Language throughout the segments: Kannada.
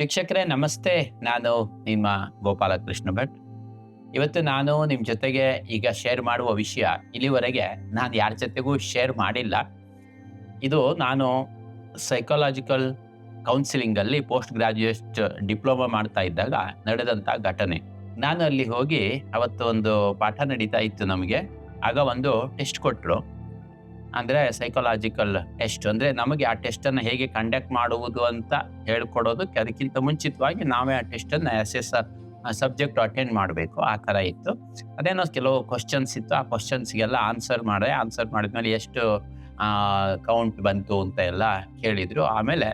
ವೀಕ್ಷಕರೇ, ನಮಸ್ತೆ. ನಾನು ನಿಮ್ಮ ಗೋಪಾಲಕೃಷ್ಣ ಭಟ್. ಇವತ್ತು ನಾನು ನಿಮ್ಮ ಜೊತೆಗೆ ಈಗ ಶೇರ್ ಮಾಡುವ ವಿಷಯ ಇಲ್ಲಿವರೆಗೆ ನಾನು ಯಾರ ಜೊತೆಗೂ ಶೇರ್ ಮಾಡಿಲ್ಲ. ಇದು ನಾನು ಸೈಕಾಲಜಿಕಲ್ ಕೌನ್ಸಿಲಿಂಗಲ್ಲಿ ಪೋಸ್ಟ್ ಗ್ರಾಜ್ಯುಯೇಟ್ ಡಿಪ್ಲೊಮಾ ಮಾಡ್ತಾ ಇದ್ದಾಗ ನಡೆದಂಥ ಘಟನೆ. ನಾನು ಅಲ್ಲಿ ಹೋಗಿ ಅವತ್ತು ಒಂದು ಪಾಠ ನಡೀತಾ ಇತ್ತು ನಮಗೆ. ಆಗ ಒಂದು ಟೆಸ್ಟ್ ಕೊಟ್ಟರು ಅಂದರೆ ಸೈಕಾಲಜಿಕಲ್ ಟೆಸ್ಟ್ ಅಂದರೆ ನಮಗೆ ಆ ಟೆಸ್ಟನ್ನು ಹೇಗೆ ಕಂಡಕ್ಟ್ ಮಾಡುವುದು ಅಂತ ಹೇಳ್ಕೊಡೋದಕ್ಕೆ ಅದಕ್ಕಿಂತ ಮುಂಚಿತವಾಗಿ ನಾವೇ ಆ ಟೆಸ್ಟನ್ನು ಎಸ್ ಎಸ್ ಸಬ್ಜೆಕ್ಟ್ ಅಟೆಂಡ್ ಮಾಡಬೇಕು. ಆ ಥರ ಇತ್ತು. ಅದೇನೋ ಕೆಲವು ಕ್ವಶನ್ಸ್ ಇತ್ತು. ಆ ಕ್ವಶನ್ಸ್ಗೆಲ್ಲ ಆನ್ಸರ್ ಮಾಡಿದೆ ಆನ್ಸರ್ ಮಾಡಿದ್ಮೇಲೆ ಎಷ್ಟು ಕೌಂಟ್ ಬಂತು ಅಂತ ಎಲ್ಲ ಕೇಳಿದರು. ಆಮೇಲೆ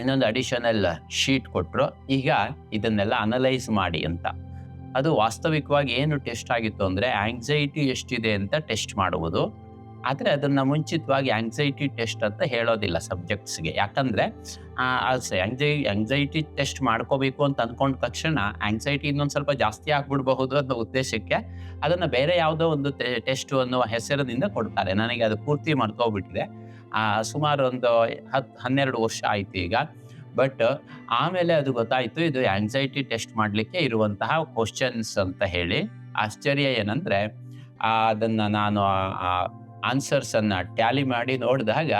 ಇನ್ನೊಂದು ಅಡಿಷನಲ್ ಶೀಟ್ ಕೊಟ್ಟರು ಈಗ ಇದನ್ನೆಲ್ಲ ಅನಲೈಸ್ ಮಾಡಿ ಅಂತ. ಅದು ವಾಸ್ತವಿಕವಾಗಿ ಏನು ಟೆಸ್ಟ್ ಆಗಿತ್ತು ಅಂದರೆ ಆಂಗ್ಸೈಟಿ ಎಷ್ಟಿದೆ ಅಂತ ಟೆಸ್ಟ್ ಮಾಡುವುದು. ಆದರೆ ಅದನ್ನು ಮುಂಚಿತವಾಗಿ ಆಂಗ್ಸೈಟಿ ಟೆಸ್ಟ್ ಅಂತ ಹೇಳೋದಿಲ್ಲ ಸಬ್ಜೆಕ್ಟ್ಸ್ಗೆ ಯಾಕಂದರೆ ಆಂಗ್ಸೈ ಆಂಗ್ಸೈಟಿ ಟೆಸ್ಟ್ ಮಾಡ್ಕೋಬೇಕು ಅಂತ ಅಂದ್ಕೊಂಡ ತಕ್ಷಣ ಆಂಗ್ಸೈಟಿ ಇನ್ನೊಂದು ಸ್ವಲ್ಪ ಜಾಸ್ತಿ ಆಗ್ಬಿಡ್ಬಹುದು ಅನ್ನೋ ಉದ್ದೇಶಕ್ಕೆ ಅದನ್ನು ಬೇರೆ ಯಾವುದೋ ಒಂದು ಟೆಸ್ಟ್ ಅನ್ನುವ ಹೆಸರಿನಿಂದ ಕೊಡ್ತಾರೆ. ನನಗೆ ಅದು ಪೂರ್ತಿ ಮರ್ತೋಗ್ಬಿಟ್ಟಿದೆ ಆ, ಸುಮಾರು ಒಂದು ಹತ್ತು ಹನ್ನೆರಡು ವರ್ಷ ಆಯಿತು ಈಗ. ಬಟ್ ಆಮೇಲೆ ಅದು ಗೊತ್ತಾಯಿತು, ಇದು ಆಂಗ್ಸೈಟಿ ಟೆಸ್ಟ್ ಮಾಡಲಿಕ್ಕೆ ಇರುವಂತಹ ಕ್ವಶನ್ಸ್ ಅಂತ ಹೇಳಿ. ಆಶ್ಚರ್ಯ ಏನಂದರೆ ಅದನ್ನ ನಾನು ಆನ್ಸರ್ಸ್ ಟ್ಯಾಲಿ ಮಾಡಿ ನೋಡಿದಾಗ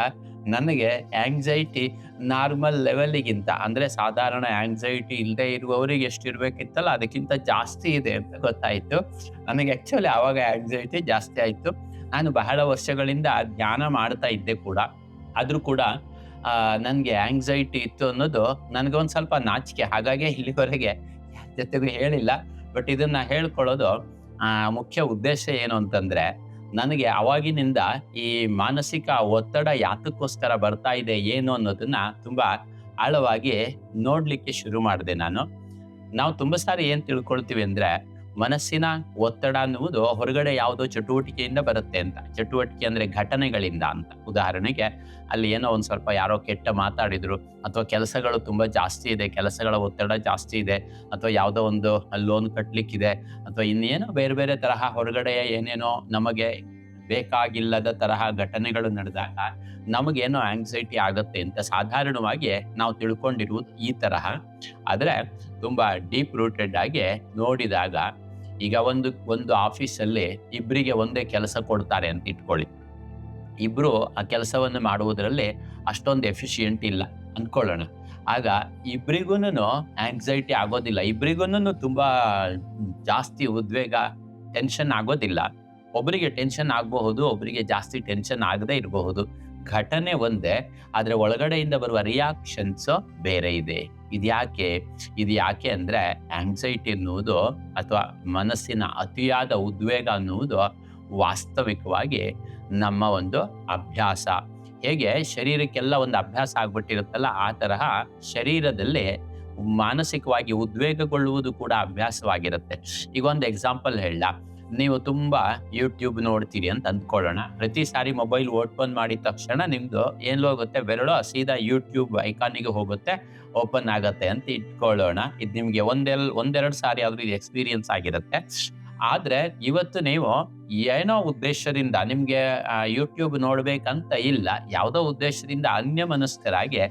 ನನಗೆ ಆಂಗ್ಸೈಟಿ ನಾರ್ಮಲ್ ಲೆವೆಲ್ಗಿಂತ ಅಂದ್ರೆ ಸಾಧಾರಣ ಆಂಗ್ಸೈಟಿ ಇಲ್ಲದೆ ಇರುವವರಿಗೆ ಎಷ್ಟು ಇರಬೇಕಿತ್ತಲ್ಲ, ಅದಕ್ಕಿಂತ ಜಾಸ್ತಿ ಇದೆ ಅಂತ ಗೊತ್ತಾಯ್ತು. ನನಗೆ ಆ್ಯಕ್ಚುಲಿ ಆವಾಗ ಆಂಗ್ಸೈಟಿ ಜಾಸ್ತಿ ಆಯಿತು. ನಾನು ಬಹಳ ವರ್ಷಗಳಿಂದ ಧ್ಯಾನ ಮಾಡ್ತಾ ಇದ್ದೆ ಕೂಡ. ಆದರೂ ಕೂಡ ನನಗೆ ಆಂಗ್ಸೈಟಿ ಇತ್ತು ಅನ್ನೋದು ನನಗೆ ಒಂದ್ ಸ್ವಲ್ಪ ನಾಚಿಕೆ. ಹಾಗಾಗಿ ಇಲ್ಲಿವರೆಗೆ ಜೊತೆಗೂ ಹೇಳಿಲ್ಲ. ಬಟ್ ಇದನ್ನ ಹೇಳ್ಕೊಳ್ಳೋದು ಮುಖ್ಯ ಉದ್ದೇಶ ಏನು ಅಂತಂದ್ರೆ ನನಗೆ ಅವಾಗಿನಿಂದ ಈ ಮಾನಸಿಕ ಒತ್ತಡ ಯಾತಕ್ಕೋಸ್ಕರ ಬರ್ತಾ ಇದೆ ಏನು ಅನ್ನೋದನ್ನ ತುಂಬಾ ಆಳವಾಗಿ ನೋಡ್ಲಿಕ್ಕೆ ಶುರು ಮಾಡಿದೆ ನಾನು. ನಾವು ತುಂಬಾ ಸಾರಿ ಏನ್ ತಿಳ್ಕೊಳ್ತೀವಿ ಅಂದ್ರೆ ಮನಸ್ಸಿನ ಒತ್ತಡ ಅನ್ನುವುದು ಹೊರಗಡೆ ಯಾವುದೋ ಚಟುವಟಿಕೆಯಿಂದ ಬರುತ್ತೆ ಅಂತ. ಚಟುವಟಿಕೆ ಅಂದ್ರೆ ಘಟನೆಗಳಿಂದ ಅಂತ. ಉದಾಹರಣೆಗೆ ಅಲ್ಲಿ ಏನೋ ಒಂದು ಸ್ವಲ್ಪ ಯಾರೋ ಕೆಟ್ಟ ಮಾತಾಡಿದ್ರು, ಅಥವಾ ಕೆಲಸಗಳು ತುಂಬಾ ಜಾಸ್ತಿ ಇದೆ, ಕೆಲಸಗಳ ಒತ್ತಡ ಜಾಸ್ತಿ ಇದೆ, ಅಥವಾ ಯಾವುದೋ ಒಂದು ಲೋನ್ ಕಟ್ಲಿಕ್ಕಿದೆ, ಅಥವಾ ಇನ್ನೇನೋ ಬೇರೆ ಬೇರೆ ತರಹ ಹೊರಗಡೆ ಏನೇನೋ ನಮಗೆ ಬೇಕಾಗಿಲ್ಲದ ತರಹ ಘಟನೆಗಳು ನಡೆದಾಗ ನಮಗೇನೋ ಆಂಗ್ಸೈಟಿ ಆಗುತ್ತೆ ಅಂತ ಸಾಧಾರಣವಾಗಿ ನಾವು ತಿಳ್ಕೊಂಡಿರುವುದು ಈ ತರಹ. ಆದರೆ ತುಂಬಾ ಡೀಪ್ ರೂಟೆಡ್ ಆಗಿ ನೋಡಿದಾಗ ಈಗ ಒಂದು ಒಂದು ಆಫೀಸಲ್ಲಿ ಇಬ್ಬರಿಗೆ ಒಂದೇ ಕೆಲಸ ಕೊಡ್ತಾರೆ ಅಂತ ಇಟ್ಕೊಳ್ಳಿ. ಇಬ್ಬರು ಆ ಕೆಲಸವನ್ನು ಮಾಡುವುದರಲ್ಲಿ ಅಷ್ಟೊಂದು ಎಫಿಷಿಯೆಂಟ್ ಇಲ್ಲ ಅಂದ್ಕೊಳ್ಳೋಣ. ಆಗ ಇಬ್ರಿಗೂನು ಆಂಗ್ಸೈಟಿ ಆಗೋದಿಲ್ಲ. ಇಬ್ರಿಗೂನು ತುಂಬ ಜಾಸ್ತಿ ಉದ್ವೇಗ ಟೆನ್ಷನ್ ಆಗೋದಿಲ್ಲ. ಒಬ್ಬರಿಗೆ ಟೆನ್ಷನ್ ಆಗಬಹುದು ಒಬ್ಬರಿಗೆ ಜಾಸ್ತಿ ಟೆನ್ಷನ್ ಆಗದೇ ಇರಬಹುದು. ಘಟನೆ ಒಂದೇ, ಆದರೆ ಒಳಗಡೆಯಿಂದ ಬರುವ ರಿಯಾಕ್ಷನ್ಸ್ ಬೇರೆ ಇದೆ. ಇದ್ಯಾಕೆ ಇದು ಯಾಕೆ ಅಂದರೆ ಆಂಗ್ಸೈಟಿ ಅನ್ನುವುದು ಅಥವಾ ಮನಸ್ಸಿನ ಅತಿಯಾದ ಉದ್ವೇಗ ಅನ್ನುವುದು ವಾಸ್ತವಿಕವಾಗಿ ನಮ್ಮ ಒಂದು ಅಭ್ಯಾಸ. ಹೇಗೆ? ಶರೀರಕ್ಕೆಲ್ಲ ಒಂದು ಅಭ್ಯಾಸ ಆಗ್ಬಿಟ್ಟಿರುತ್ತಲ್ಲ, ಆ ತರಹ ಶರೀರದಲ್ಲಿ ಮಾನಸಿಕವಾಗಿ ಉದ್ವೇಗಗೊಳ್ಳುವುದು ಕೂಡ ಅಭ್ಯಾಸವಾಗಿರುತ್ತೆ. ಈಗ ಒಂದು ಎಕ್ಸಾಂಪಲ್ ಹೇಳ. ನೀವು ತುಂಬಾ ಯೂಟ್ಯೂಬ್ ನೋಡ್ತೀರಿ ಅಂತ ಅಂದ್ಕೊಳ್ಳೋಣ. ಪ್ರತಿ ಸಾರಿ ಮೊಬೈಲ್ ಓಪನ್ ಮಾಡಿದ ತಕ್ಷಣ ನಿಮ್ದು ಏನ್ ಹೋಗುತ್ತೆ? ಬೆರಳು ಸೀದಾ ಯೂಟ್ಯೂಬ್ ಐಕಾನಿಗೆ ಹೋಗುತ್ತೆ ಓಪನ್ ಆಗತ್ತೆ ಅಂತ ಇಟ್ಕೊಳ್ಳೋಣ. ಇದು ನಿಮ್ಗೆ ಒಂದೆಲ್, ಒಂದೆರಡು ಸಾರಿ ಆದ್ರೂ ಇದು ಎಕ್ಸ್ಪೀರಿಯನ್ಸ್ ಆಗಿರುತ್ತೆ. ಆದ್ರೆ ಇವತ್ತು ನೀವು ಏನೋ ಉದ್ದೇಶದಿಂದ ನಿಮಗೆ ಯೂಟ್ಯೂಬ್ ನೋಡ್ಬೇಕಂತ ಇಲ್ಲ, ಯಾವುದೋ ಉದ್ದೇಶದಿಂದ ಅನ್ಯ ಮನಸ್ಕರಾಗಿ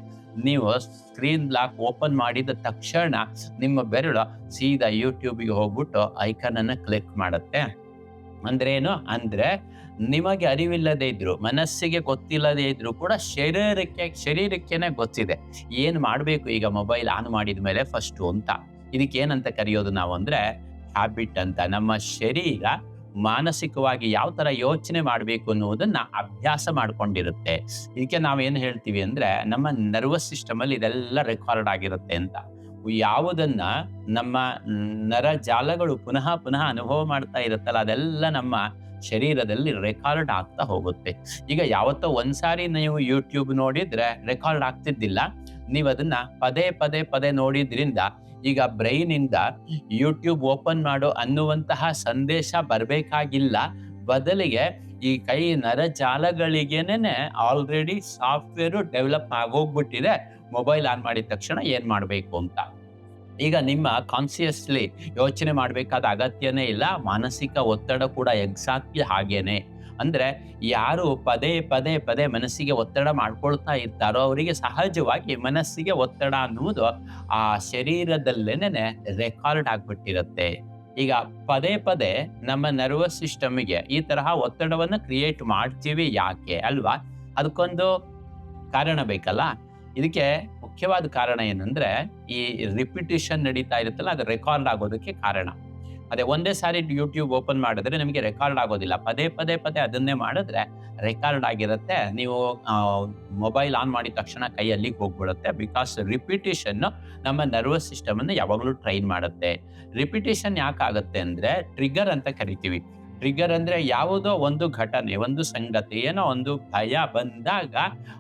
ನೀವು ಸ್ಕ್ರೀನ್ ಲಾಕ್ ಓಪನ್ ಮಾಡಿದ ತಕ್ಷಣ ನಿಮ್ಮ ಬೆರಳು ಸೀದಾ ಯೂಟ್ಯೂಬಿಗೆ ಹೋಗ್ಬಿಟ್ಟು ಐಕಾನ್ ಅನ್ನ ಕ್ಲಿಕ್ ಮಾಡುತ್ತೆ. ಅಂದ್ರೆ ಏನು? ಅಂದ್ರೆ ನಿಮಗೆ ಅರಿವಿಲ್ಲದೆ ಇದ್ರು, ಮನಸ್ಸಿಗೆ ಗೊತ್ತಿಲ್ಲದೇ ಇದ್ರು ಕೂಡ ಶರೀರಕ್ಕೆ, ಶರೀರಕ್ಕೆನೆ ಗೊತ್ತಿದೆ. ಏನು ಮಾಡಬೇಕು ಈಗ ಮೊಬೈಲ್ ಆನ್ ಮಾಡಿದ ಮೇಲೆ ಫಸ್ಟ್ ಅಂತ? ಇದಕ್ಕೆ ಏನಂತ ಕರೆಯೋದು ನಾವು ಅಂದ್ರೆ ಹ್ಯಾಬಿಟ್ ಅಂತ ನಮ್ಮ ಶರೀರ ಮಾನಸಿಕವಾಗಿ ಯಾವ ತರ ಯೋಚನೆ ಮಾಡಬೇಕು ಅನ್ನುವುದನ್ನ ಅಭ್ಯಾಸ ಮಾಡ್ಕೊಂಡಿರುತ್ತೆ. ಇದಕ್ಕೆ ನಾವೇನು ಹೇಳ್ತೀವಿ ಅಂದ್ರೆ ನಮ್ಮ ನರ್ವಸ್ ಸಿಸ್ಟಮ್ ಅಲ್ಲಿ ಇದೆಲ್ಲ ರೆಕಾರ್ಡ್ ಆಗಿರುತ್ತೆ ಅಂತ. ಯಾವುದನ್ನ ನಮ್ಮ ನರ ಜಾಲಗಳು ಪುನಃ ಪುನಃ ಅನುಭವ ಮಾಡ್ತಾ ಇರುತ್ತಲ್ಲ ಅದೆಲ್ಲ ನಮ್ಮ ಶರೀರದಲ್ಲಿ ರೆಕಾರ್ಡ್ ಆಗ್ತಾ ಹೋಗುತ್ತೆ. ಈಗ ಯಾವತ್ತೋ ಒಂದ್ಸಾರಿ ನೀವು ಯೂಟ್ಯೂಬ್ ನೋಡಿದ್ರೆ ರೆಕಾರ್ಡ್ ಆಗ್ತಿದ್ದಿಲ್ಲ. ನೀವು ಅದನ್ನ ಪದೇ ಪದೇ ಪದೇ ನೋಡಿದ್ರಿಂದ ಈಗ ಬ್ರೈನ್ ಇಂದ ಯೂಟ್ಯೂಬ್ ಓಪನ್ ಮಾಡು ಅನ್ನುವಂತಹ ಸಂದೇಶ ಬರಬೇಕಾಗಿಲ್ಲ. ಬದಲಿಗೆ ಈ ಕೈ ನರ ಜಾಲಗಳಿಗೇನೆ ಆಲ್ರೆಡಿ ಸಾಫ್ಟ್ವೇರ್ ಡೆವಲಪ್ ಆಗೋಗ್ಬಿಟ್ಟಿದೆ. ಮೊಬೈಲ್ ಆನ್ ಮಾಡಿದ ತಕ್ಷಣ ಏನು ಮಾಡಬೇಕು ಅಂತ. ಈಗ ನಿಮ್ಮ ಕಾನ್ಸಿಯಸ್ಲಿ ಯೋಚನೆ ಮಾಡಬೇಕಾದ ಅಗತ್ಯನೇ ಇಲ್ಲ, ಮಾನಸಿಕ ಒತ್ತಡ ಕೂಡ ಎಕ್ಸಾಕ್ಟ್ಲಿ ಹಾಗೇನೆ. ಅಂದರೆ ಯಾರು ಪದೇ ಪದೇ ಪದೇ ಮನಸ್ಸಿಗೆ ಒತ್ತಡ ಮಾಡ್ಕೊಳ್ತಾ ಇರ್ತಾರೋ ಅವರಿಗೆ ಸಹಜವಾಗಿ ಮನಸ್ಸಿಗೆ ಒತ್ತಡ ಅನ್ನುವುದು ಆ ಶರೀರದಲ್ಲೇನೆ ರೆಕಾರ್ಡ್ ಆಗಿಬಿಟ್ಟಿರುತ್ತೆ. ಈಗ ಪದೇ ಪದೇ ನಮ್ಮ ನರ್ವಸ್ ಸಿಸ್ಟಮ್ಗೆ ಈ ತರಹ ಒತ್ತಡವನ್ನು ಕ್ರಿಯೇಟ್ ಮಾಡ್ತೀವಿ ಯಾಕೆ ಅಲ್ವಾ? ಅದಕ್ಕೊಂದು ಕಾರಣ ಬೇಕಲ್ಲ? ಇದಕ್ಕೆ ಮುಖ್ಯವಾದ ಕಾರಣ ಏನಂದ್ರೆ, ಈ ರಿಪಿಟೇಷನ್ ನಡೀತಾ ಇರುತ್ತಲ್ಲ, ಅದು ರೆಕಾರ್ಡ್ ಆಗೋದಕ್ಕೆ ಕಾರಣ. ಅದೇ ಒಂದೇ ಸಾರಿ ಯೂಟ್ಯೂಬ್ ಓಪನ್ ಮಾಡಿದ್ರೆ ನಿಮಗೆ ರೆಕಾರ್ಡ್ ಆಗೋದಿಲ್ಲ. ಪದೇ ಪದೇ ಪದೇ ಅದನ್ನೇ ಮಾಡಿದ್ರೆ ರೆಕಾರ್ಡ್ ಆಗಿರುತ್ತೆ. ನೀವು ಮೊಬೈಲ್ ಆನ್ ಮಾಡಿದ ತಕ್ಷಣ ಕೈಯಲ್ಲಿ ಹೋಗ್ಬಿಡುತ್ತೆ. ಬಿಕಾಸ್ ರಿಪಿಟೇಷನ್ ನಮ್ಮ ನರ್ವಸ್ ಸಿಸ್ಟಮ್ ಅನ್ನು ಯಾವಾಗಲೂ ಟ್ರೈನ್ ಮಾಡುತ್ತೆ. ರಿಪಿಟೇಷನ್ ಯಾಕಾಗುತ್ತೆ ಅಂದ್ರೆ ಟ್ರಿಗರ್ ಅಂತ ಕರಿತೀವಿ. ಟ್ರಿಗರ್ ಅಂದ್ರೆ ಯಾವುದೋ ಒಂದು ಘಟನೆ, ಒಂದು ಸಂಗತಿ, ಏನೋ ಒಂದು ಭಯ ಬಂದಾಗ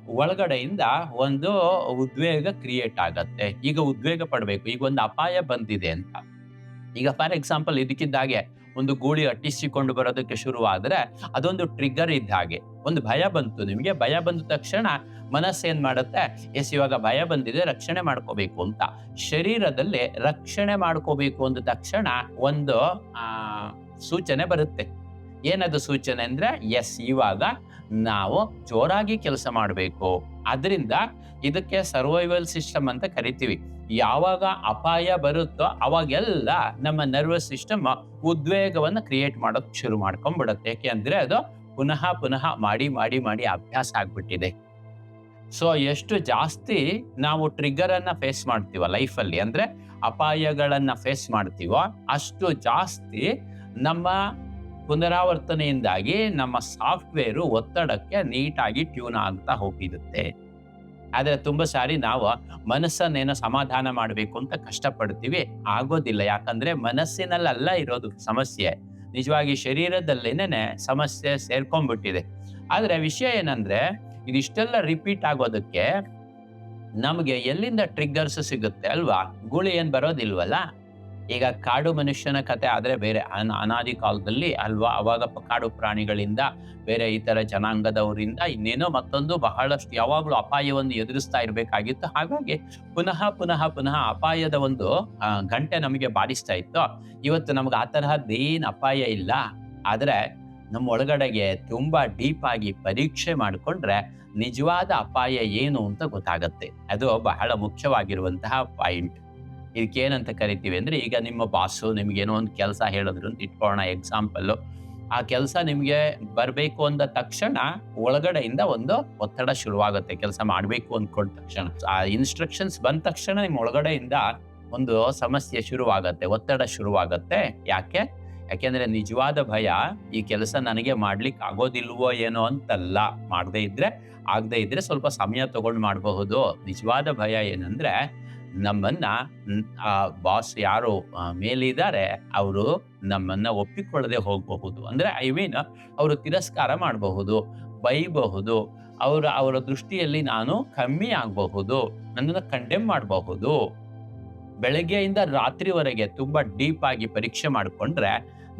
ಒಳಗಡೆಯಿಂದ ಒಂದು ಉದ್ವೇಗ ಕ್ರಿಯೇಟ್ ಆಗತ್ತೆ. ಈಗ ಉದ್ವೇಗ ಪಡಬೇಕು, ಈಗ ಒಂದು ಅಪಾಯ ಬಂದಿದೆ ಅಂತ. ಈಗ ಫಾರ್ ಎಕ್ಸಾಂಪಲ್ ಇದಕ್ಕಿದ್ದಾಗೆ ಒಂದು ಗೂಳಿ ಅಟ್ಟಿಸಿಕೊಂಡು ಬರೋದಕ್ಕೆ ಶುರುವಾದ್ರೆ ಅದೊಂದು ಟ್ರಿಗರ್ ಇದ್ದ ಹಾಗೆ. ಒಂದು ಭಯ ಬಂತು ನಿಮಗೆ, ಭಯ ಬಂದ ತಕ್ಷಣ ಮನಸ್ಸು ಏನು ಮಾಡುತ್ತೆ? ಎಸ್, ಇವಾಗ ಭಯ ಬಂದಿದೆ, ರಕ್ಷಣೆ ಮಾಡ್ಕೋಬೇಕು ಅಂತ. ಶರೀರದಲ್ಲಿ ರಕ್ಷಣೆ ಮಾಡ್ಕೋಬೇಕು ಅಂದ ತಕ್ಷಣ ಒಂದು, ಆ ಸೂಚನೆ ಬರುತ್ತೆ. ಏನದು ಸೂಚನೆ ಅಂದ್ರೆ, ಎಸ್, ಇವಾಗ ನಾವು ಜೋರಾಗಿ ಕೆಲಸ ಮಾಡಬೇಕು. ಅದರಿಂದ ಇದಕ್ಕೆ ಸರ್ವೈವಲ್ ಸಿಸ್ಟಮ್ ಅಂತ ಕರಿತೀವಿ. ಯಾವಾಗ ಅಪಾಯ ಬರುತ್ತೋ ಅವಾಗೆಲ್ಲ ನಮ್ಮ ನರ್ವಸ್ ಸಿಸ್ಟಮ್ ಉದ್ವೇಗವನ್ನು ಕ್ರಿಯೇಟ್ ಮಾಡೋಕ್ ಶುರು ಮಾಡ್ಕೊಂಡ್ಬಿಡುತ್ತೆ ಯಾಕೆ ಅಂದ್ರೆ ಅದು ಪುನಃ ಪುನಃ ಮಾಡಿ ಮಾಡಿ ಮಾಡಿ ಅಭ್ಯಾಸ ಆಗ್ಬಿಟ್ಟಿದೆ. ಸೊ, ಎಷ್ಟು ಜಾಸ್ತಿ ನಾವು ಟ್ರಿಗರ್ ಅನ್ನ ಫೇಸ್ ಮಾಡ್ತೀವ ಲೈಫಲ್ಲಿ, ಅಂದ್ರೆ ಅಪಾಯಗಳನ್ನ ಫೇಸ್ ಮಾಡ್ತೀವೋ ಅಷ್ಟು ಜಾಸ್ತಿ ನಮ್ಮ ಪುನರಾವರ್ತನೆಯಿಂದಾಗಿ ನಮ್ಮ ಸಾಫ್ಟ್ವೇರು ಒತ್ತಡಕ್ಕೆ ನೀಟಾಗಿ ಟ್ಯೂನ್ ಆಗ್ತಾ ಹೋಗಿರುತ್ತೆ. ಆದರೆ ತುಂಬ ಸಾರಿ ನಾವು ಮನಸ್ಸನ್ನೇನೋ ಸಮಾಧಾನ ಮಾಡಬೇಕು ಅಂತ ಕಷ್ಟಪಡ್ತೀವಿ, ಆಗೋದಿಲ್ಲ. ಯಾಕಂದ್ರೆ ಮನಸ್ಸಿನಲ್ಲ ಇರೋದು ಸಮಸ್ಯೆ. ನಿಜವಾಗಿ ಶರೀರದಲ್ಲೇನೇ ಸಮಸ್ಯೆ ಸೇರ್ಕೊಂಡ್ಬಿಟ್ಟಿದೆ. ಆದರೆ ವಿಷಯ ಏನಂದ್ರೆ, ಇದಿಷ್ಟೆಲ್ಲ ರಿಪೀಟ್ ಆಗೋದಕ್ಕೆ ನಮಗೆ ಎಲ್ಲಿಂದ ಟ್ರಿಗ್ಗರ್ಸ್ ಸಿಗುತ್ತೆ ಅಲ್ವಾ? ಗುಳಿ ಏನು ಬರೋದಿಲ್ವಲ್ಲ? ಈಗ ಕಾಡು ಮನುಷ್ಯನ ಕತೆ ಆದರೆ ಬೇರೆ. ಅನ್ ಅನಾದಿ ಕಾಲದಲ್ಲಿ ಅಲ್ವಾ, ಅವಾಗ ಕಾಡು ಪ್ರಾಣಿಗಳಿಂದ, ಬೇರೆ ಇತರ ಜನಾಂಗದವರಿಂದ ಇನ್ನೇನೋ ಮತ್ತೊಂದು ಬಹಳಷ್ಟು ಯಾವಾಗಲೂ ಅಪಾಯವನ್ನು ಎದುರಿಸ್ತಾ ಇರಬೇಕಾಗಿತ್ತು. ಹಾಗಾಗಿ ಪುನಃ ಪುನಃ ಪುನಃ ಅಪಾಯದ ಒಂದು ಗಂಟೆ ನಮಗೆ ಬಾರಿಸ್ತಾ ಇತ್ತು. ಇವತ್ತು ನಮ್ಗೆ ಆ ತರಹದ್ದೇನು ಅಪಾಯ ಇಲ್ಲ. ಆದರೆ ನಮ್ಮ ಒಳಗಡೆಗೆ ತುಂಬ ಡೀಪ್ ಆಗಿ ಪರೀಕ್ಷೆ ಮಾಡಿಕೊಂಡ್ರೆ ನಿಜವಾದ ಅಪಾಯ ಏನು ಅಂತ ಗೊತ್ತಾಗತ್ತೆ. ಅದು ಬಹಳ ಮುಖ್ಯವಾಗಿರುವಂತಹ ಪಾಯಿಂಟ್. ಇದಕ್ಕೇನಂತ ಕರಿತೀವಿ ಅಂದರೆ, ಈಗ ನಿಮ್ಮ ಬಾಸು ನಿಮ್ಗೇನೋ ಒಂದು ಕೆಲಸ ಹೇಳಿದ್ರು ಅಂತ ಇಟ್ಕೊಳ್ಳೋಣ ಎಕ್ಸಾಂಪಲ್ಲು ಆ ಕೆಲಸ ನಿಮಗೆ ಬರಬೇಕು ಅಂದ ತಕ್ಷಣ ಒಳಗಡೆಯಿಂದ ಒಂದು ಒತ್ತಡ ಶುರುವಾಗುತ್ತೆ, ಕೆಲಸ ಮಾಡಬೇಕು ಅಂದ್ಕೊಂಡ ತಕ್ಷಣ. ಆ ಇನ್ಸ್ಟ್ರಕ್ಷನ್ಸ್ ಬಂದ ತಕ್ಷಣ ನಿಮ್ಮ ಒಳಗಡೆಯಿಂದ ಒಂದು ಸಮಸ್ಯೆ ಶುರುವಾಗತ್ತೆ, ಒತ್ತಡ ಶುರುವಾಗತ್ತೆ. ಯಾಕೆ? ಯಾಕೆಂದ್ರೆ ನಿಜವಾದ ಭಯ, ಈ ಕೆಲಸ ನನಗೆ ಮಾಡ್ಲಿಕ್ಕೆ ಆಗೋದಿಲ್ವೋ ಏನೋ ಅಂತಲ್ಲ. ಮಾಡದೇ ಇದ್ರೆ, ಆಗದೆ ಇದ್ರೆ ಸ್ವಲ್ಪ ಸಮಯ ತಗೊಂಡು ಮಾಡಬಹುದು. ನಿಜವಾದ ಭಯ ಏನಂದ್ರೆ ನಮ್ಮನ್ನ ಆ ಬಾಸ್ ಯಾರು ಮೇಲಿದ್ದಾರೆ, ಅವರು ನಮ್ಮನ್ನ ಒಪ್ಪಿಕೊಳ್ಳದೆ ಹೋಗಬಹುದು. ಅಂದ್ರೆ ಐ ಮೀನ್ ಅವರು ತಿರಸ್ಕಾರ ಮಾಡಬಹುದು, ಬೈಬಹುದು, ಅವರ ಅವರ ದೃಷ್ಟಿಯಲ್ಲಿ ನಾನು ಕಮ್ಮಿ ಆಗಬಹುದು, ನನ್ನನ್ನು ಕಂಡೆಮ್ ಮಾಡಬಹುದು. ಬೆಳಗ್ಗೆಯಿಂದ ರಾತ್ರಿವರೆಗೆ ತುಂಬಾ ಡೀಪ್ ಆಗಿ ಪರೀಕ್ಷೆ ಮಾಡಿಕೊಂಡ್ರೆ,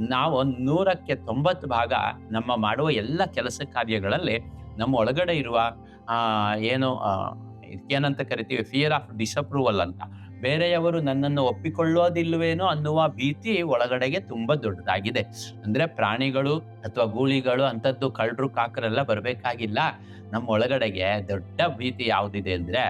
ನಾವು ನೂರಕ್ಕೆ ತೊಂಬತ್ತು ಭಾಗ ನಮ್ಮ ಮಾಡುವ ಎಲ್ಲ ಕೆಲಸ ಕಾರ್ಯಗಳಲ್ಲಿ ನಮ್ಮ ಒಳಗಡೆ ಇರುವ ಏನು ಇದಕ್ಕೇನಂತ ಕರಿತೀವಿ? ಫಿಯರ್ ಆಫ್ ಡಿಸಪ್ರೂವಲ್ ಅಂತ. ಬೇರೆಯವರು ನನ್ನನ್ನು ಒಪ್ಪಿಕೊಳ್ಳೋದಿಲ್ವೇನೋ ಅನ್ನುವ ಭೀತಿ ಒಳಗಡೆಗೆ ತುಂಬಾ ದೊಡ್ಡದಾಗಿದೆ. ಅಂದ್ರೆ ಪ್ರಾಣಿಗಳು ಅಥವಾ ಗೂಳಿಗಳು ಅಂಥದ್ದು ಕಳ್ಳರು ಕಾಕರೆಲ್ಲ ಬರಬೇಕಾಗಿಲ್ಲ. ನಮ್ಮ ಒಳಗಡೆಗೆ ದೊಡ್ಡ ಭೀತಿ ಯಾವುದಿದೆ ಅಂದ್ರೆ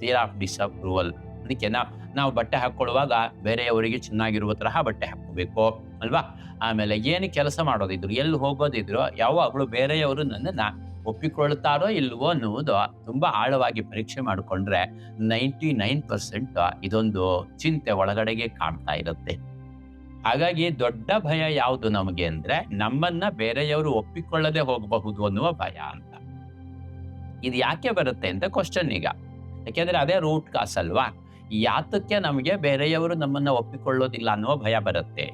ಫಿಯರ್ ಆಫ್ ಡಿಸಪ್ರೂವಲ್ ಅದಕ್ಕೆ ನಾವು ನಾವು ಬಟ್ಟೆ ಹಾಕ್ಕೊಳ್ಳುವಾಗ ಬೇರೆಯವರಿಗೆ ಚೆನ್ನಾಗಿರುವ ತರಹ ಬಟ್ಟೆ ಹಾಕೋಬೇಕು ಅಲ್ವಾ? ಆಮೇಲೆ ಏನು ಕೆಲಸ ಮಾಡೋದಿದ್ರು, ಎಲ್ಲಿ ಹೋಗೋದಿದ್ರು, ಯಾವಾಗಲೂ ಬೇರೆಯವರು ನನ್ನನ್ನ ಒಪ್ಪಿಕೊಳ್ತಾರೋ ಇಲ್ವೋ ಅನ್ನುವುದು ತುಂಬಾ ಆಳವಾಗಿ ಪರೀಕ್ಷೆ ಮಾಡಿಕೊಂಡ್ರೆ ನೈಂಟಿ ನೈನ್ ಪರ್ಸೆಂಟ್ ಇದೊಂದು ಚಿಂತೆ ಒಳಗಡೆಗೆ ಕಾಣ್ತಾ ಇರುತ್ತೆ. ಹಾಗಾಗಿ ದೊಡ್ಡ ಭಯ ಯಾವುದು ನಮಗೆ ಅಂದ್ರೆ ನಮ್ಮನ್ನ ಬೇರೆಯವರು ಒಪ್ಪಿಕೊಳ್ಳದೆ ಹೋಗಬಹುದು ಅನ್ನುವ ಭಯ ಅಂತ. ಇದು ಯಾಕೆ ಬರುತ್ತೆ ಅಂತ ಕ್ವಶನ್ ಈಗ. ಯಾಕೆಂದ್ರೆ ಅದೇ ರೂಟ್ ಕಾಸ್ ಅಲ್ವಾ? ಯಾತಕ್ಕೆ ನಮಗೆ ಬೇರೆಯವರು ನಮ್ಮನ್ನ ಒಪ್ಪಿಕೊಳ್ಳೋದಿಲ್ಲ ಅನ್ನುವ ಭಯ ಬರುತ್ತೆ.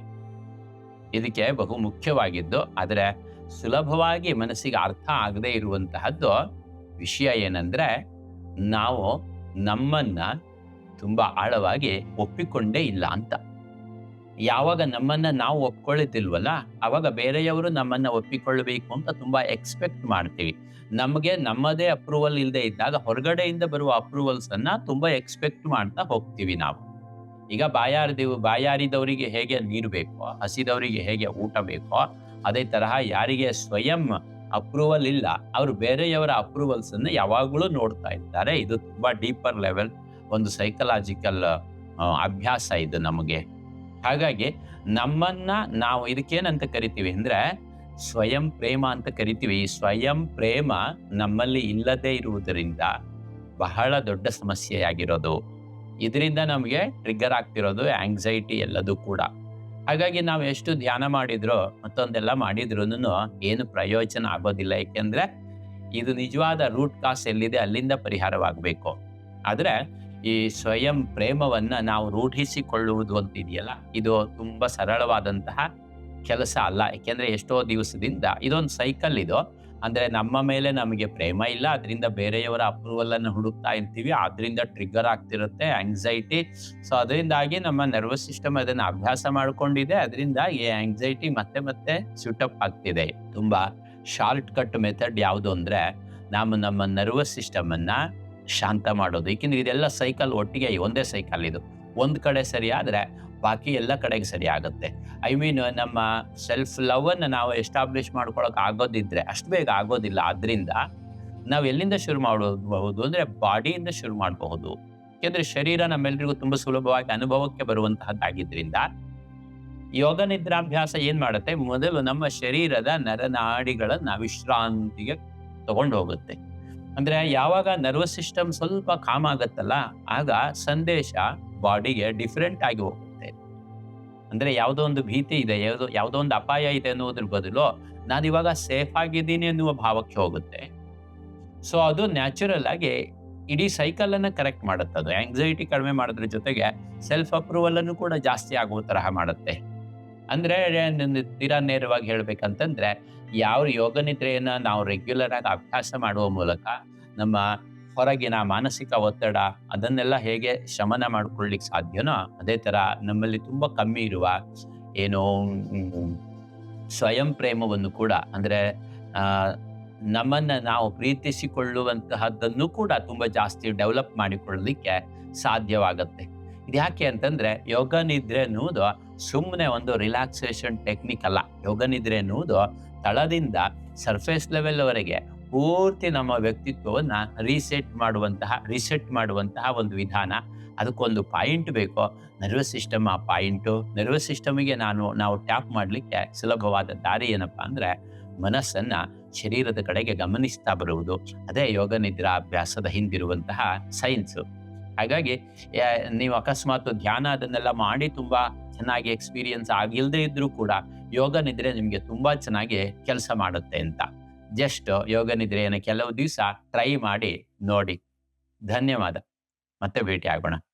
ಇದಕ್ಕೆ ಬಹು ಮುಖ್ಯವಾಗಿದ್ದು, ಆದರೆ ಸುಲಭವಾಗಿ ಮನಸ್ಸಿಗೆ ಅರ್ಥ ಆಗದೇ ಇರುವಂತಹದ್ದು ವಿಷಯ ಏನಂದ್ರೆ ನಾವು ನಮ್ಮನ್ನ ತುಂಬಾ ಆಳವಾಗಿ ಒಪ್ಪಿಕೊಂಡೇ ಇಲ್ಲ ಅಂತ. ಯಾವಾಗ ನಮ್ಮನ್ನ ನಾವು ಒಪ್ಕೊಳ್ಳುತ್ತಿಲ್ವಲ್ಲ ಅವಾಗ ಬೇರೆಯವರು ನಮ್ಮನ್ನ ಒಪ್ಪಿಕೊಳ್ಳಬೇಕು ಅಂತ ತುಂಬಾ ಎಕ್ಸ್ಪೆಕ್ಟ್ ಮಾಡ್ತೀವಿ. ನಮಗೆ ನಮ್ಮದೇ ಅಪ್ರೂವಲ್ ಇಲ್ಲದೆ ಇದ್ದಾಗ ಹೊರಗಡೆಯಿಂದ ಬರುವ ಅಪ್ರೂವಲ್ಸ್ ತುಂಬ ತುಂಬಾ ಎಕ್ಸ್ಪೆಕ್ಟ್ ಮಾಡ್ತಾ ಹೋಗ್ತೀವಿ ನಾವು. ಈಗ ಬಾಯಾರಿದೆವು, ಬಾಯಾರಿದವರಿಗೆ ಹೇಗೆ ನೀರು ಬೇಕೋ, ಹಸಿದವರಿಗೆ ಹೇಗೆ ಊಟ ಬೇಕೋ ಅದೇ ತರಹ ಯಾರಿಗೆ ಸ್ವಯಂ ಅಪ್ರೂವಲ್ ಇಲ್ಲ, ಅವರು ಬೇರೆಯವರ ಅಪ್ರೂವಲ್ಸ್ ಅನ್ನು ಯಾವಾಗಲೂ ನೋಡ್ತಾ ಇದ್ದಾರೆ. ಇದು ತುಂಬಾ ಡೀಪರ್ ಲೆವೆಲ್ ಒಂದು ಸೈಕಲಾಜಿಕಲ್ ಅಭ್ಯಾಸ ಇದು ನಮಗೆ. ಹಾಗಾಗಿ ನಮ್ಮನ್ನ ನಾವು ಇದಕ್ಕೇನಂತ ಕರಿತೀವಿ ಅಂದ್ರೆ, ಸ್ವಯಂ ಪ್ರೇಮ ಅಂತ ಕರಿತೀವಿ. ಈ ಸ್ವಯಂ ಪ್ರೇಮ ನಮ್ಮಲ್ಲಿ ಇಲ್ಲದೆ ಇರುವುದರಿಂದ ಬಹಳ ದೊಡ್ಡ ಸಮಸ್ಯೆಯಾಗಿರೋದು. ಇದರಿಂದ ನಮಗೆ ಟ್ರಿಗ್ಗರ್ ಆಗ್ತಿರೋದು ಆಂಗ್ಸೈಟಿ ಎಲ್ಲದೂ ಕೂಡ. ಹಾಗಾಗಿ ನಾವು ಎಷ್ಟು ಧ್ಯಾನ ಮಾಡಿದ್ರು ಮತ್ತೊಂದೆಲ್ಲ ಮಾಡಿದ್ರು ಏನು ಪ್ರಯೋಜನ ಆಗೋದಿಲ್ಲ. ಏಕೆಂದ್ರೆ ಇದು ನಿಜವಾದ ರೂಟ್ ಕಾಸ್ ಎಲ್ಲಿದೆ ಅಲ್ಲಿಂದ ಪರಿಹಾರವಾಗಬೇಕು. ಆದರೆ ಈ ಸ್ವಯಂ ಪ್ರೇಮವನ್ನ ನಾವು ರೂಢಿಸಿಕೊಳ್ಳುವುದು ಅಂತ ಇದೆಯಲ್ಲ ಇದು ತುಂಬಾ ಸರಳವಾದಂತಹ ಕೆಲಸ ಅಲ್ಲ. ಯಾಕೆಂದ್ರೆ ಎಷ್ಟೋ ದಿವಸದಿಂದ ಇದೊಂದು ಸೈಕಲ್ ಇದು. ಅಂದ್ರೆ ನಮ್ಮ ಮೇಲೆ ನಮಗೆ ಪ್ರೇಮ ಇಲ್ಲ, ಅದರಿಂದ ಬೇರೆಯವರ ಅಪ್ರೂವಲ್ ಅನ್ನು ಹುಡುಕ್ತಾ ಇರ್ತೀವಿ ಅದರಿಂದ ಟ್ರಿಗರ್ ಆಗ್ತಿರುತ್ತೆ ಆಂಗ್ಸೈಟಿ ಸೊ ಅದರಿಂದಾಗಿ ನಮ್ಮ ನರ್ವಸ್ ಸಿಸ್ಟಮ್ ಅದನ್ನ ಅಭ್ಯಾಸ ಮಾಡ್ಕೊಂಡಿದೆ, ಅದರಿಂದ ಈ ಆಂಗ್ಸೈಟಿ ಮತ್ತೆ ಮತ್ತೆ ಸ್ಯೂಟಪ್ ಆಗ್ತಿದೆ. ತುಂಬಾ ಶಾರ್ಟ್ ಕಟ್ ಮೆಥಡ್ ಯಾವುದು ಅಂದ್ರೆ, ನಾವು ನಮ್ಮ ನರ್ವಸ್ ಸಿಸ್ಟಮ್ ಅನ್ನ ಶಾಂತ ಮಾಡೋದು. ಏಕೆಂದ್ರೆ ಇದೆಲ್ಲ ಸೈಕಲ್ ಒಟ್ಟಿಗೆ, ಒಂದೇ ಸೈಕಲ್ ಇದು. ಒಂದ್ ಕಡೆ ಸರಿ ಆದ್ರೆ ಬಾಕಿ ಎಲ್ಲ ಕಡೆಗೆ ಸರಿ ಆಗುತ್ತೆ. ಐ ಮೀನ್ ನಮ್ಮ ಸೆಲ್ಫ್ ಲವ್ ಅನ್ನ ನಾವು ಎಸ್ಟಾಬ್ಲಿಷ್ ಮಾಡ್ಕೊಳಕ್ ಆಗೋದಿದ್ರೆ, ಅಷ್ಟು ಬೇಗ ಆಗೋದಿಲ್ಲ. ಆದ್ರಿಂದ ನಾವು ಎಲ್ಲಿಂದ ಶುರು ಮಾಡಬಹುದು ಅಂದ್ರೆ ಬಾಡಿಯಿಂದ ಶುರು ಮಾಡಬಹುದು. ಯಾಕೆಂದರೆ ಶರೀರ ನಮ್ಮೆಲ್ಲರಿಗೂ ತುಂಬಾ ಸುಲಭವಾಗಿ ಅನುಭವಕ್ಕೆ ಬರುವಂತಹದ್ದಾಗಿದ್ದರಿಂದ ಯೋಗ ನಿದ್ರಾಭ್ಯಾಸ ಏನು ಮಾಡುತ್ತೆ? ಮೊದಲು ನಮ್ಮ ಶರೀರದ ನರನಾಡಿಗಳನ್ನ ವಿಶ್ರಾಂತಿಗೆ ತಗೊಂಡು ಹೋಗುತ್ತೆ ಅಂದ್ರೆ ಯಾವಾಗ ನರ್ವಸ್ ಸಿಸ್ಟಮ್ ಸ್ವಲ್ಪ ಕಾಮ್ ಆಗುತ್ತಲ್ಲ, ಆಗ ಸಂದೇಶ ಬಾಡಿಗೆ ಡಿಫ್ರೆಂಟ್ ಆಗಿ ಅಂದ್ರೆ ಯಾವುದೋ ಒಂದು ಭೀತಿ ಇದೆ, ಯಾವುದೋ ಯಾವುದೋ ಒಂದು ಅಪಾಯ ಇದೆ ಅನ್ನೋದ್ರ ಬದಲು ನಾನು ಇವಾಗ ಸೇಫ್ ಆಗಿದ್ದೀನಿ ಅನ್ನುವ ಭಾವಕ್ಕೆ ಹೋಗುತ್ತೆ. ಸೊ ಅದು ನ್ಯಾಚುರಲ್ ಆಗಿ ಇಡೀ ಸೈಕಲ್ ಅನ್ನ ಕರೆಕ್ಟ್ ಮಾಡುತ್ತೆ ಅದು. ಆಂಗ್ಸೈಟಿ ಕಡಿಮೆ ಮಾಡೋದ್ರ ಜೊತೆಗೆ ಸೆಲ್ಫ್ ಅಪ್ರೂವಲ್ ಅನ್ನು ಕೂಡ ಜಾಸ್ತಿ ಆಗುವ ತರಹ ಮಾಡುತ್ತೆ. ಅಂದ್ರೆ ತೀರಾ ನೇರವಾಗಿ ಹೇಳ್ಬೇಕಂತಂದ್ರೆ ಯಾವ ಯೋಗ ನಿದ್ರೆಯನ್ನ ನಾವು ರೆಗ್ಯುಲರ್ ಆಗಿ ಅಭ್ಯಾಸ ಮಾಡುವ ಮೂಲಕ ನಮ್ಮ ಹೊರಗಿನ ಮಾನಸಿಕ ಒತ್ತಡ ಅದನ್ನೆಲ್ಲ ಹೇಗೆ ಶಮನ ಮಾಡ್ಕೊಳ್ಳಿಕ್ ಸಾಧ್ಯನೋ ಅದೇ ತರ ನಮ್ಮಲ್ಲಿ ತುಂಬಾ ಕಮ್ಮಿ ಇರುವ ಏನೋ ಸ್ವಯಂ ಪ್ರೇಮವನ್ನು ಕೂಡ ಅಂದ್ರೆ, ಆ, ನಮ್ಮನ್ನ ನಾವು ಪ್ರೀತಿಸಿಕೊಳ್ಳುವಂತಹದ್ದನ್ನು ಕೂಡ ತುಂಬಾ ಜಾಸ್ತಿ ಡೆವಲಪ್ ಮಾಡಿಕೊಳ್ಳಲಿಕ್ಕೆ ಸಾಧ್ಯವಾಗತ್ತೆ. ಇದ್ಯಾಕೆ ಅಂತಂದ್ರೆ, ಯೋಗ ನಿದ್ರೆ ಅನ್ನುವುದು ಸುಮ್ಮನೆ ಒಂದು ರಿಲ್ಯಾಕ್ಸೇಷನ್ ಟೆಕ್ನಿಕ್ ಅಲ್ಲ. ಯೋಗ ನಿದ್ರೆ ಅನ್ನುವುದು ತಳದಿಂದ ಸರ್ಫೇಸ್ ಲೆವೆಲ್ ವರೆಗೆ ಪೂರ್ತಿ ನಮ್ಮ ವ್ಯಕ್ತಿತ್ವವನ್ನು ರೀಸೆಟ್ ಮಾಡುವಂತಹ ರಿಸೆಟ್ ಮಾಡುವಂತಹ ಒಂದು ವಿಧಾನ. ಅದಕ್ಕೊಂದು ಪಾಯಿಂಟ್ ಬೇಕು. ನರ್ವಸ್ ಸಿಸ್ಟಮ್ ಆ ಪಾಯಿಂಟು ನರ್ವಸ್ ಸಿಸ್ಟಮಿಗೆ ನಾನು, ನಾವು ಟ್ಯಾಪ್ ಮಾಡಲಿಕ್ಕೆ ಸುಲಭವಾದ ದಾರಿ ಏನಪ್ಪ ಅಂದರೆ, ಮನಸ್ಸನ್ನು ಶರೀರದ ಕಡೆಗೆ ಗಮನಿಸ್ತಾ ಬರುವುದು. ಅದೇ ಯೋಗ ನಿದ್ರಾ ಅಭ್ಯಾಸದ ಹಿಂದಿರುವಂತಹ ಸೈನ್ಸು ಹಾಗಾಗಿ ನೀವು ಅಕಸ್ಮಾತ್ ಧ್ಯಾನ ಅದನ್ನೆಲ್ಲ ಮಾಡಿ ತುಂಬ ಚೆನ್ನಾಗಿ ಎಕ್ಸ್ಪೀರಿಯನ್ಸ್ ಆಗಿಲ್ಲದೆ ಇದ್ರೂ ಕೂಡ ಯೋಗ ನಿದ್ರೆ ನಿಮಗೆ ತುಂಬ ಚೆನ್ನಾಗಿ ಕೆಲಸ ಮಾಡುತ್ತೆ ಅಂತ. ಜಸ್ಟ್ ಯೋಗ ನಿದ್ರೆಯನ್ನು ಕೆಲವು ದಿವಸ ಟ್ರೈ ಮಾಡಿ ನೋಡಿ. ಧನ್ಯವಾದ. ಮತ್ತೆ ಭೇಟಿ ಆಗೋಣ